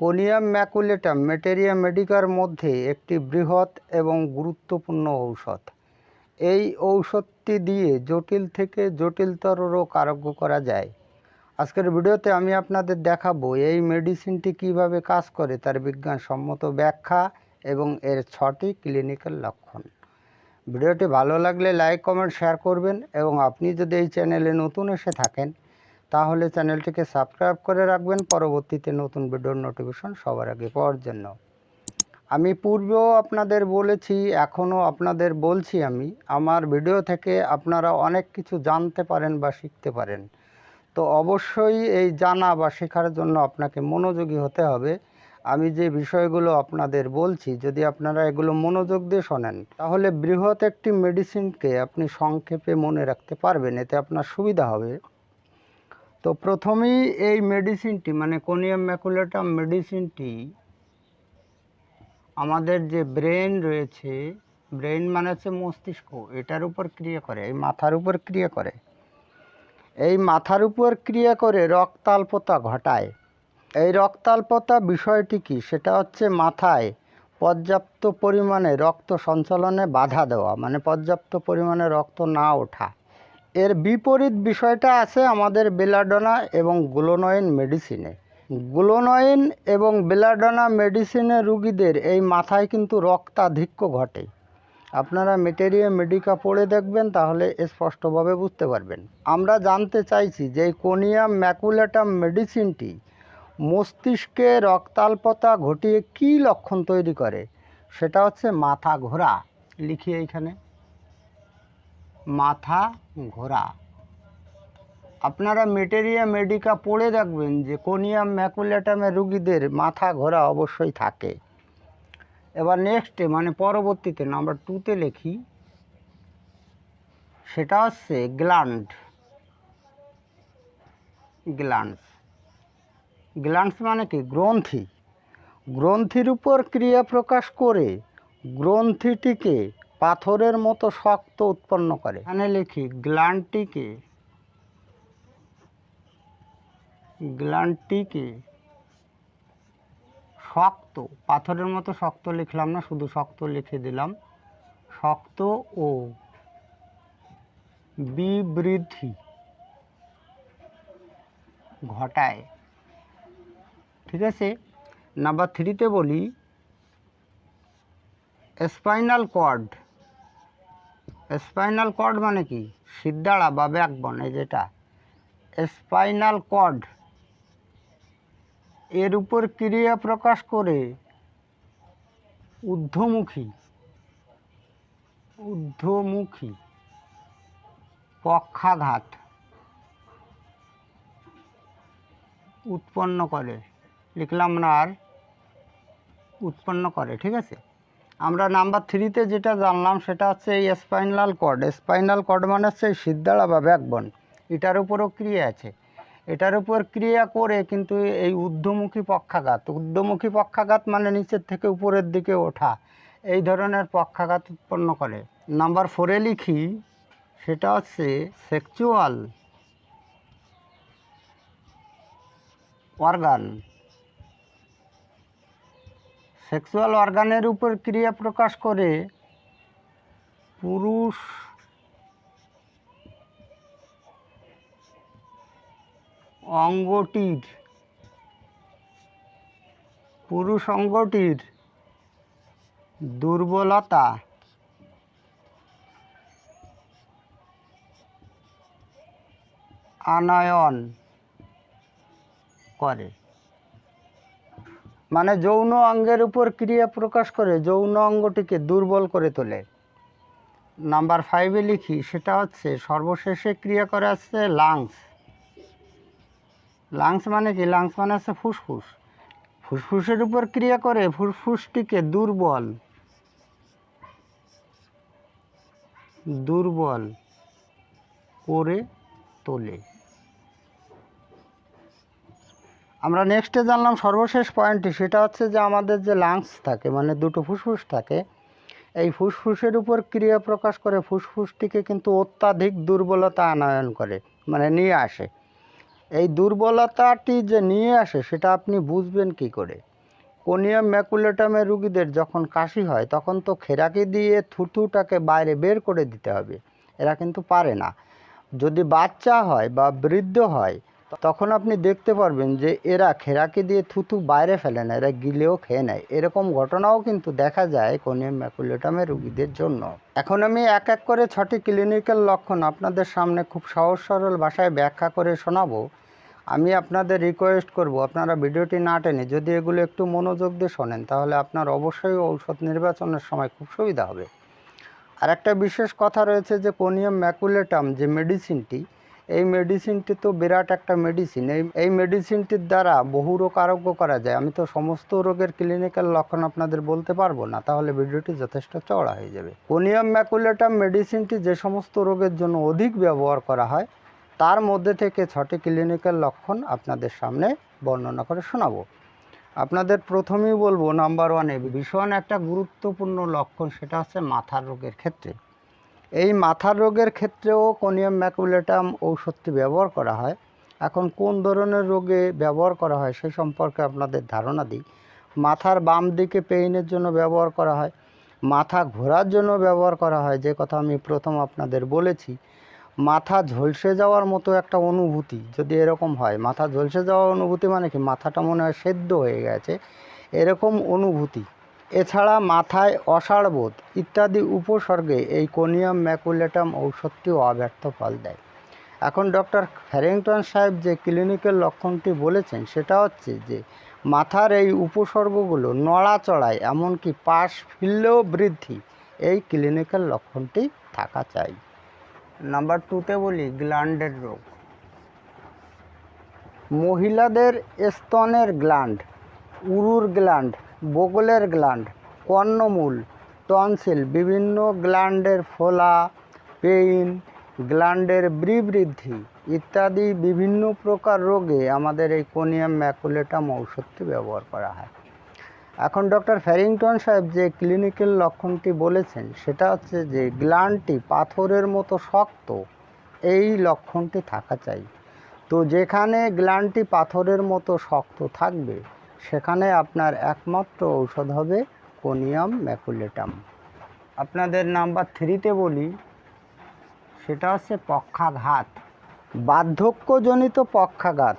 Conium maculatum materia Medicare মধ্যে একটি বৃহৎ এবং গুরুত্বপূর্ণ ঔষধ। এই ঔষধটি দিয়ে জটিল থেকে জটিলতর রোগ আরোগ্য করা যায়। আজকের ভিডিওতে আমি আপনাদের দেখাবো এই মেডিসিনটি কীভাবে কাজ করে, তার বিজ্ঞানসম্মত ব্যাখ্যা এবং এর ছটি ক্লিনিক্যাল লক্ষণ। ভিডিওটি ভালো লাগলে লাইক, কমেন্ট, শেয়ার করবেন এবং আপনি যদি এই চ্যানেলে নতুন এসে থাকেন তাহলে চ্যানেলটিকে সাবস্ক্রাইব করে রাখবেন। পরবর্তীতে নতুন ভিডিওর নোটিফিকেশন সবার আগে পাওয়ার জন্য। আমি পূর্বেও আপনাদের বলেছি, এখনও আপনাদের বলছি আমি, আমার ভিডিও থেকে আপনারা অনেক কিছু জানতে পারেন বা শিখতে পারেন। তো অবশ্যই এই জানা বা শেখার জন্য আপনাকে মনোযোগী হতে হবে। আমি যে বিষয়গুলো আপনাদের বলছি, যদি আপনারা এগুলো মনোযোগ দিয়ে শোনেন, তাহলে বৃহৎ একটি মেডিসিনকে আপনি সংক্ষেপে মনে রাখতে পারবেন, এতে আপনার সুবিধা হবে। তো প্রথমেই এই মেডিসিনটি মানে কোনিয়াম ম্যাকুলেটাম মেডিসিনটি আমাদের যে ব্রেন রয়েছে ব্রেন মানে হচ্ছে মস্তিষ্ক, এটার উপর ক্রিয়া করে, এই মাথার উপর ক্রিয়া করে। এই মাথার উপর ক্রিয়া করে রক্তাল্পতা ঘটায়। এই রক্তাল্পতা বিষয়টি কি? সেটা হচ্ছে মাথায় পর্যাপ্ত পরিমাণে রক্ত সঞ্চালনে বাধা দেওয়া মানে পর্যাপ্ত পরিমাণে রক্ত না ওঠা। এর বিপরীত বিষয়টা আছে আমাদের বেলাডোনা এবং গ্লোনয়েন মেডিসিনে। গ্লোনয়েন এবং বেলাডোনা মেডিসিনে রুগীদের এই মাথায় কিন্তু রক্তাধিক্য ঘটে। আপনারা মেটেরিয়া মেডিকা পড়ে দেখবেন, তাহলে স্পষ্টভাবে বুঝতে পারবেন। আমরা জানতে চাইছি যে কোনিয়াম ম্যাকুলেটাম মেডিসিনটি মস্তিষ্কে রক্তাল্পতা ঘটিয়ে কী লক্ষণ তৈরি করে? সেটা হচ্ছে মাথা ঘোরা। লিখি এইখানে। মাথা ঘোরা। আপনারা মেটেরিয়া মেডিকা পড়ে দেখবেন যে কোনিয়াম ম্যাকুলেটামের রুগীদের মাথা ঘোরা অবশ্যই থাকে। এবার নেক্সটে মানে পরবর্তীতে নাম্বার টুতে লিখি। সেটা হচ্ছে গ্ল্যান্ড গ্ল্যান্ডস গ্ল্যান্ডস মানে কি? গ্রন্থি। গ্রন্থির উপর ক্রিয়া প্রকাশ করে গ্রন্থিটিকে পাথরের মতো শক্ত উৎপন্ন করে। এখানে লিখি গ্ল্যান্ডটিকে গ্ল্যান্ডটিকে শক্ত, পাথরের মতো শক্ত লিখলাম না, শুধু শক্ত লিখে দিলাম। শক্ত ও বিবৃদ্ধি ঘটায়। ঠিক আছে? নাম্বার থ্রিতে বলি স্পাইনাল কর্ড স্পাইনাল কর্ড মানে কি? সিদ্ধাড়া বা ব্যাকবন এই যেটা। স্পাইনাল কর্ড এর উপর ক্রিয়া প্রকাশ করে ঊর্ধ্বমুখী ঊর্ধ্বমুখী পক্ষাঘাত উৎপন্ন করে। লিখলাম না আর, উৎপন্ন করে, ঠিক আছে? আমরা নাম্বার থ্রিতে যেটা জানলাম সেটা হচ্ছে এই স্পাইনাল কর্ড স্পাইনাল কর্ড মানে হচ্ছে সিদ্ধাড়া বা ব্যাকবন এটার উপরও ক্রিয়া আছে। এটার উপর ক্রিয়া করে কিন্তু এই ঊর্ধ্বমুখী পক্ষাঘাত। ঊর্ধ্বমুখী পক্ষাঘাত মানে নিচের থেকে উপরের দিকে ওঠা। এই ধরনের পক্ষাঘাত উৎপন্ন করে। নাম্বার ফোরে লিখি, সেটা হচ্ছে সেক্সুয়াল অর্গান সেক্সুয়াল অর্গানের উপর ক্রিয়া প্রকাশ করে পুরুষ অঙ্গটির পুরুষ অঙ্গটির দুর্বলতা আনয়ন করে। মানে যৌন অঙ্গের উপর ক্রিয়া প্রকাশ করে, যৌন অঙ্গটিকে দুর্বল করে তোলে। নাম্বার ফাইভে লিখি, সেটা হচ্ছে সর্বশেষে ক্রিয়া করে আসছে লাংস লাংস মানে কি? লাংস মানে হচ্ছে ফুসফুস। ফুসফুসের উপর ক্রিয়া করে, ফুসফুসটিকে দুর্বল। দুর্বল করে তোলে। আমরা নেক্সটে জানলাম সর্বশেষ পয়েন্টটি সেটা হচ্ছে যে আমাদের যে লাংস থাকে মানে দুটো ফুসফুস থাকে, এই ফুসফুসের উপর ক্রিয়া প্রকাশ করে ফুসফুসটিকে কিন্তু অত্যাধিক দুর্বলতা আনয়ন করে মানে নিয়ে আসে। এই দুর্বলতাটি যে নিয়ে আসে, সেটা আপনি বুঝবেন কি করে? কোনিয়াম ম্যাকুলেটামের রুগীদের যখন কাশি হয়, তখন তো খেরাকি দিয়ে থুতুটাকে বাইরে বের করে দিতে হবে, এরা কিন্তু পারে না। যদি বাচ্চা হয় বা বৃদ্ধ হয় তখন আপনি দেখতে পারবেন যে এরা খেরাকি দিয়ে থুতু বাইরে ফেলে না, এরা গিলেও খেয়ে নেয়। এরকম ঘটনাও কিন্তু দেখা যায় কোনিয়াম ম্যাকুলেটামের রুগীদের জন্য। এখন আমি এক এক করে ছটি ক্লিনিক্যাল লক্ষণ আপনাদের সামনে খুব সহজ সরল ভাষায় ব্যাখ্যা করে শোনাবো। আমি আপনাদের রিকোয়েস্ট করব, আপনারা ভিডিওটি না টেনে যদি এগুলো একটু মনোযোগ দিয়ে শোনেন, তাহলে আপনার অবশ্যই ঔষধ নির্বাচনের সময় খুব সুবিধা হবে। আর একটা বিশেষ কথা রয়েছে যে কোনিয়াম ম্যাকুলেটাম যে মেডিসিনটি এই মেডিসিনটি তো বিরাট একটা মেডিসিন এই এই মেডিসিনটির দ্বারা বহু রোগ আরোগ্য করা যায়। আমি তো সমস্ত রোগের ক্লিনিক্যাল লক্ষণ আপনাদের বলতে পারব না, তাহলে ভিডিওটি যথেষ্ট চওড়া হয়ে যাবে। কোনিয়াম ম্যাকুলেটাম মেডিসিনটি যে সমস্ত রোগের জন্য অধিক ব্যবহার করা হয়, তার মধ্যে থেকে ছটি ক্লিনিক্যাল লক্ষণ আপনাদের সামনে বর্ণনা করে শোনাবো। আপনাদের প্রথমেই বলব নাম্বার ওয়ানে ভীষণ একটা গুরুত্বপূর্ণ লক্ষণ, সেটা হচ্ছে মাথার রোগের ক্ষেত্রে। এই মাথার রোগের ক্ষেত্রেও কোনিয়াম ম্যাকুলেটাম ঔষধটি ব্যবহার করা হয়। এখন কোন ধরনের রোগে ব্যবহার করা হয় সে সম্পর্কে আপনাদের ধারণা দিই। মাথার বাম দিকে পেইনের জন্য ব্যবহার করা হয়। মাথা ঘোরার জন্য ব্যবহার করা হয়, যে কথা আমি প্রথম আপনাদের বলেছি। মাথা ঝলসে যাওয়ার মতো একটা অনুভূতি যদি এরকম হয়, মাথা ঝলসে যাওয়ার অনুভূতি মানে কি? মাথাটা মনে হয় সেদ্ধ হয়ে গেছে। এরকম অনুভূতি। এছাড়া মাথায় অসাড়বোধ ইত্যাদি উপসর্গে এই কোনিয়াম ম্যাকুলেটাম ঔষধটিও অব্যর্থ ফল দেয়। এখন ডক্টর ফ্যারিংটন সাহেব যে ক্লিনিক্যাল লক্ষণটি বলেছেন, সেটা হচ্ছে যে মাথার এই উপসর্গগুলো নড়াচড়ায়, এমনকি পাশ ফিরলেও বৃদ্ধি। এই ক্লিনিক্যাল লক্ষণটি থাকা চাই। নাম্বার টুতে বলি, গ্ল্যান্ডের রোগ। মহিলাদের স্তনের গ্ল্যান্ড, উরুর গ্ল্যান্ড বগলের গ্ল্যান্ড, কর্ণমূল, টনসিল, বিভিন্ন গ্ল্যান্ডের ফোলা, পেইন, গ্ল্যান্ডের বৃবৃদ্ধি ইত্যাদি বিভিন্ন প্রকার রোগে আমাদের এই কোনিয়াম ম্যাকুলেটাম ঔষধটি ব্যবহার করা হয়। এখন ডক্টর ফ্যারিংটন সাহেব যে ক্লিনিক্যাল লক্ষণটি বলেছেন, সেটা হচ্ছে যে গ্ল্যান্ডটি পাথরের মতো শক্ত, এই লক্ষণটি থাকা চাই। তো যেখানে গ্ল্যান্ডটি পাথরের মতো শক্ত থাকবে সেখানে আপনার একমাত্র ঔষধ হবে কোনিয়াম ম্যাকুলেটাম। আপনাদের নাম্বার থ্রিতে বলি, সেটা হচ্ছে পক্ষাঘাত, বার্ধক্যজনিত পক্ষাঘাত,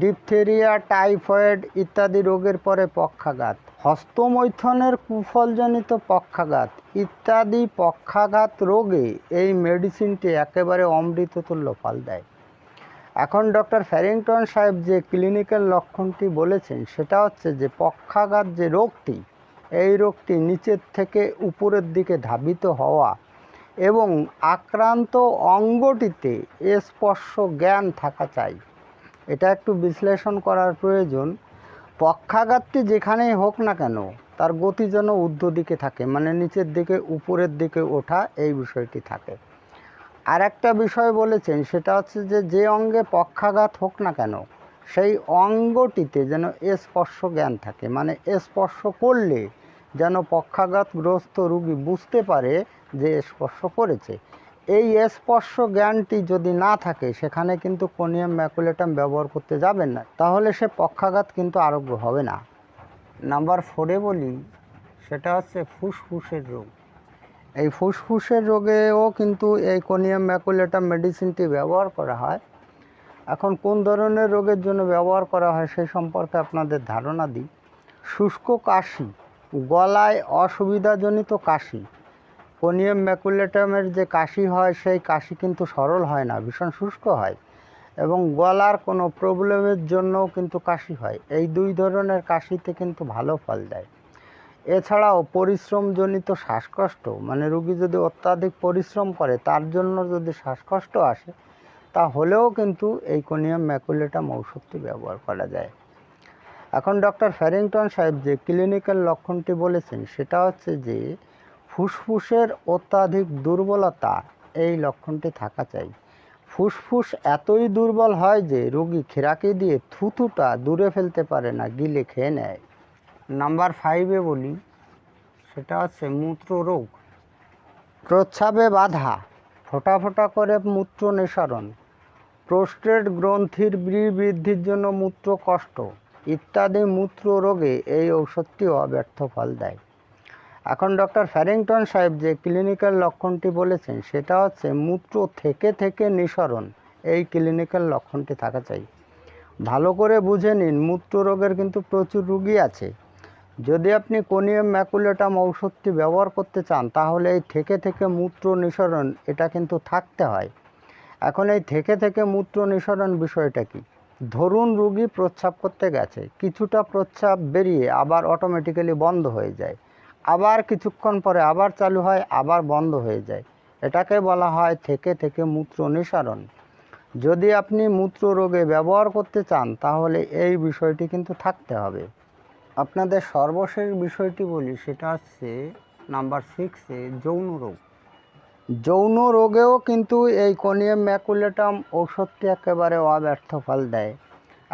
ডিপথেরিয়া, টাইফয়েড ইত্যাদি রোগের পরে পক্ষাঘাত, হস্তমৈথনের কুফলজনিত পক্ষাঘাত ইত্যাদি পক্ষাঘাত রোগে এই মেডিসিনটি একেবারে অমৃততুল্য ফল দেয়। এখন ডক্টর ফ্যারিংটন সাহেব যে ক্লিনিক্যাল লক্ষণটি বলেছেন, সেটা হচ্ছে যে পক্ষাঘাত যে রোগটি, এই রোগটি নিচের থেকে উপরের দিকে ধাবিত হওয়া এবং আক্রান্ত অঙ্গটিতে স্পর্শ জ্ঞান থাকা চাই। এটা একটু বিশ্লেষণ করার প্রয়োজন। পক্ষাঘাতটি যেখানেই হোক না কেন, তার গতি যেন ঊর্ধ্ব দিকে থাকে মানে নিচের দিকে, উপরের দিকে ওঠা, এই বিষয়টি থাকে। আর একটা বিষয় বলেছেন, সেটা হচ্ছে যে যে অঙ্গে পক্ষাঘাত হোক না কেন, সেই অঙ্গটিতে যেন স্পর্শ জ্ঞান থাকে। মানে স্পর্শ করলে যেন পক্ষাঘাতগ্রস্ত রুগী বুঝতে পারে যে স্পর্শ করেছে। এই স্পর্শ জ্ঞানটি যদি না থাকে, সেখানে কিন্তু কোনিয়াম ম্যাকুলেটাম ব্যবহার করতে যাবেন না। তাহলে সে পক্ষাঘাত কিন্তু আরোগ্য হবে না। নাম্বার ফোরে বলি, সেটা হচ্ছে ফুসফুসের রোগ। এই ফুসফুসের রোগেও কিন্তু এই কোনিয়াম ম্যাকুলেটাম মেডিসিনটি ব্যবহার করা হয়। এখন কোন ধরনের রোগের জন্য ব্যবহার করা হয় সেই সম্পর্কে আপনাদের ধারণা দিই। শুষ্ক কাশি, গলায় অসুবিধাজনিত কাশি, কোনিয়াম ম্যাকুলেটামের যে কাশি হয় সেই কাশি কিন্তু সরল হয় না, ভীষণ শুষ্ক হয় এবং গলার কোনো প্রবলেমের জন্যও কিন্তু কাশি হয়। এই দুই ধরনের কাশিতে কিন্তু ভালো ফল দেয়। এছাড়াও পরিশ্রমজনিত শ্বাসকষ্ট মানে রুগী যদি অত্যাধিক পরিশ্রম করে, তার জন্য যদি শ্বাসকষ্ট আসে, তাহলেও কিন্তু এই কোনিয়াম ম্যাকুলেটাম ঔষধটি ব্যবহার করা যায়। এখন ডক্টর ফ্যারিংটন সাহেব যে ক্লিনিক্যাল লক্ষণটি বলেছেন, সেটা হচ্ছে যে ফুসফুসের অত্যাধিক দুর্বলতা, এই লক্ষণটি থাকা চাই। ফুসফুস এতই দুর্বল হয় যে রোগী খেরাকি দিয়ে থুথুটা দূরে ফেলতে পারে না, গিলে খেয়ে নেয়। নাম্বার ফাইভে বলি, সেটা হচ্ছে মূত্র রোগ। প্রস্রাবে বাধা, ফোঁটা ফোঁটা করে মূত্র নিঃসরণ। প্রোস্টেট গ্রন্থির বৃদ্ধির জন্য মূত্র কষ্ট, ইত্যাদি মূত্র রোগে এই ঔষধটি অব্যর্থ ফল দেয়। এখন ডক্টর ফ্যারিংটন সাহেব যে ক্লিনিক্যাল লক্ষণটি বলেছেন, সেটা হচ্ছে মূত্র থেকে থেকে নিঃসরণ, এই ক্লিনিক্যাল লক্ষণটি থাকা চাই। ভালো করে বুঝে নিন, মূত্র রোগের কিন্তু প্রচুর রুগী আছে। যদি আপনি কোনিয়াম ম্যাকুলেটাম ঔষধটি ব্যবহার করতে চান, তাহলে এই থেকে থেকে মূত্র নিঃসরণ, এটা কিন্তু থাকতে হয়। এখন এই থেকে থেকে মূত্র নিঃসরণ বিষয়টা কি? ধরুন রুগী প্রস্রাব করতে গেছে, কিছুটা প্রস্রাব বেরিয়ে আবার অটোমেটিক্যালি বন্ধ হয়ে যায়। আবার কিছুক্ষণ পরে আবার চালু হয়, আবার বন্ধ হয়ে যায়। এটাকে বলা হয় থেকে থেকে মূত্র নিঃসরণ। যদি আপনি মূত্র রোগে ব্যবহার করতে চান, তাহলে এই বিষয়টি কিন্তু থাকতে হবে। আপনাদের সর্বশেষ বিষয়টি বলি, সেটা হচ্ছে নাম্বার সিক্সে যৌন রোগ। যৌন রোগেও কিন্তু এই কোনিয়াম ম্যাকুলেটাম ঔষধটি একেবারে অব্যর্থ ফল দেয়।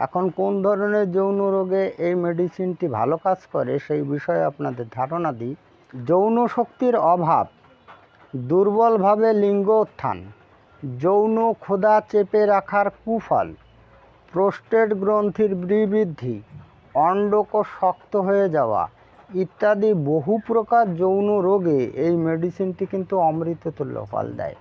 এখন কোন ধরনের যৌন রোগে এই মেডিসিনটি ভালো কাজ করে, সেই বিষয়ে আপনাদের ধারণা দিই। যৌন শক্তির অভাব, দুর্বলভাবে লিঙ্গ উত্থান, যৌন ক্ষুধা চেপে রাখার কুফল, প্রোস্টেট গ্রন্থির বৃদ্ধি অন্ডকোষ শক্ত হয়ে যাওয়া, ইত্যাদি বহু প্রকার যৌন রোগে এই মেডিসিনটি কিন্তু অমৃততুল্য ফল দেয়।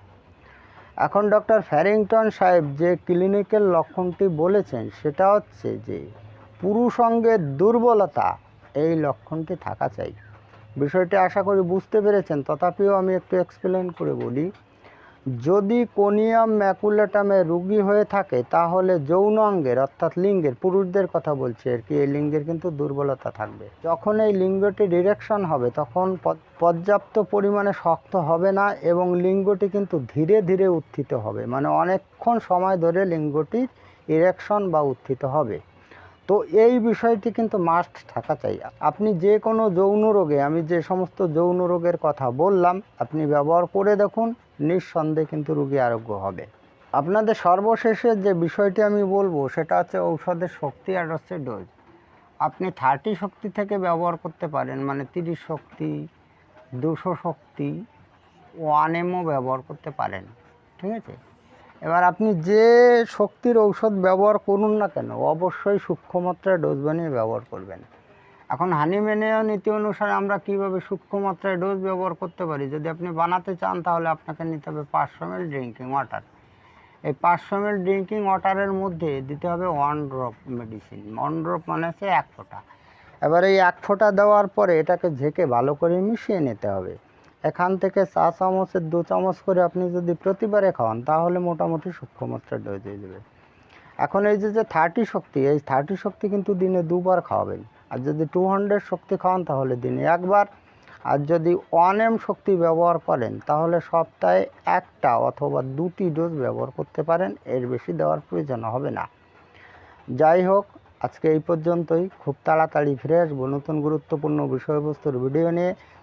এখন ডক্টর ফ্যারিংটন সাহেব যে ক্লিনিকের লক্ষণটি বলেছেন, সেটা হচ্ছে যে পুরুষ অঙ্গের দুর্বলতা, এই লক্ষণটি থাকা চাই। বিষয়টি আশা করি বুঝতে পেরেছেন, তথাপিও আমি একটু এক্সপ্লেন করে বলি। যদি কোনিয়াম ম্যাকুলেটামে রুগী হয়ে থাকে, তাহলে যৌন অঙ্গের, অর্থাৎ লিঙ্গের, পুরুষদের কথা বলছি আর কি, এই লিঙ্গের কিন্তু দুর্বলতা থাকবে। যখন এই লিঙ্গটি ডিরেকশন হবে, তখন পর্যাপ্ত পরিমাণে শক্ত হবে না এবং লিঙ্গটি কিন্তু ধীরে ধীরে উত্থিত হবে। মানে অনেকক্ষণ সময় ধরে লিঙ্গটি ইরেকশন বা উত্থিত হবে। তো এই বিষয়টি কিন্তু মাস্ট থাকা চাই। আপনি যে কোনো যৌন রোগে, আমি যে সমস্ত যৌন রোগের কথা বললাম, আপনি ব্যবহার করে দেখুন, নিঃসন্দেহে কিন্তু রোগী আরোগ্য হবে। আপনাদের সর্বশেষে যে বিষয়টি আমি বলব, সেটা হচ্ছে ঔষধের শক্তি আর হচ্ছে ডোজ আপনি থার্টি শক্তি থেকে ব্যবহার করতে পারেন মানে তিরিশ শক্তি, দুশো শক্তি ওয়ান এমও ব্যবহার করতে পারেন। ঠিক আছে? এবার আপনি যে শক্তির ঔষধ ব্যবহার করুন না কেন, অবশ্যই সূক্ষ্মমাত্রায় ডোজ বানিয়ে ব্যবহার করবেন। এখন হানিম্যানেও নীতি অনুসারে আমরা কীভাবে সূক্ষ্মমাত্রায় ডোজ ব্যবহার করতে পারি? যদি আপনি বানাতে চান তাহলে আপনাকে নিতে হবে পাঁচশো এম ড্রিঙ্কিং ওয়াটার। এই পাঁচশো এম ড্রিঙ্কিং ওয়াটারের মধ্যে দিতে হবে one drop medicine. One drop মানে হচ্ছে এক ফোঁটা। এবার এই এক ফোঁটা দেওয়ার পরে এটাকে ঝেঁকে ভালো করে মিশিয়ে নিতে হবে। এখান থেকে চা চামচের দু চামচ করে আপনি যদি প্রতিবারে খাওয়ান, তাহলে মোটামুটি সূক্ষ্মমাত্রা ডোজ হয়ে যাবে এখন এই যে যে থার্টি শক্তি, এই থার্টি শক্তি কিন্তু দিনে দুবার খাওয়াবেন। আর যদি টু হান্ড্রেড শক্তি খাওয়ান, তাহলে দিনে একবার। আর যদি ওয়ান এম শক্তি ব্যবহার করেন, তাহলে সপ্তাহে একটা অথবা দুটি ডোজ ব্যবহার করতে পারেন, এর বেশি দেওয়ার প্রয়োজন হবে না। যাই হোক, আজকে এই পর্যন্তই। খুব তাড়াতাড়ি ফিরে আসব নতুন গুরুত্বপূর্ণ বিষয়বস্তুর ভিডিও নিয়ে।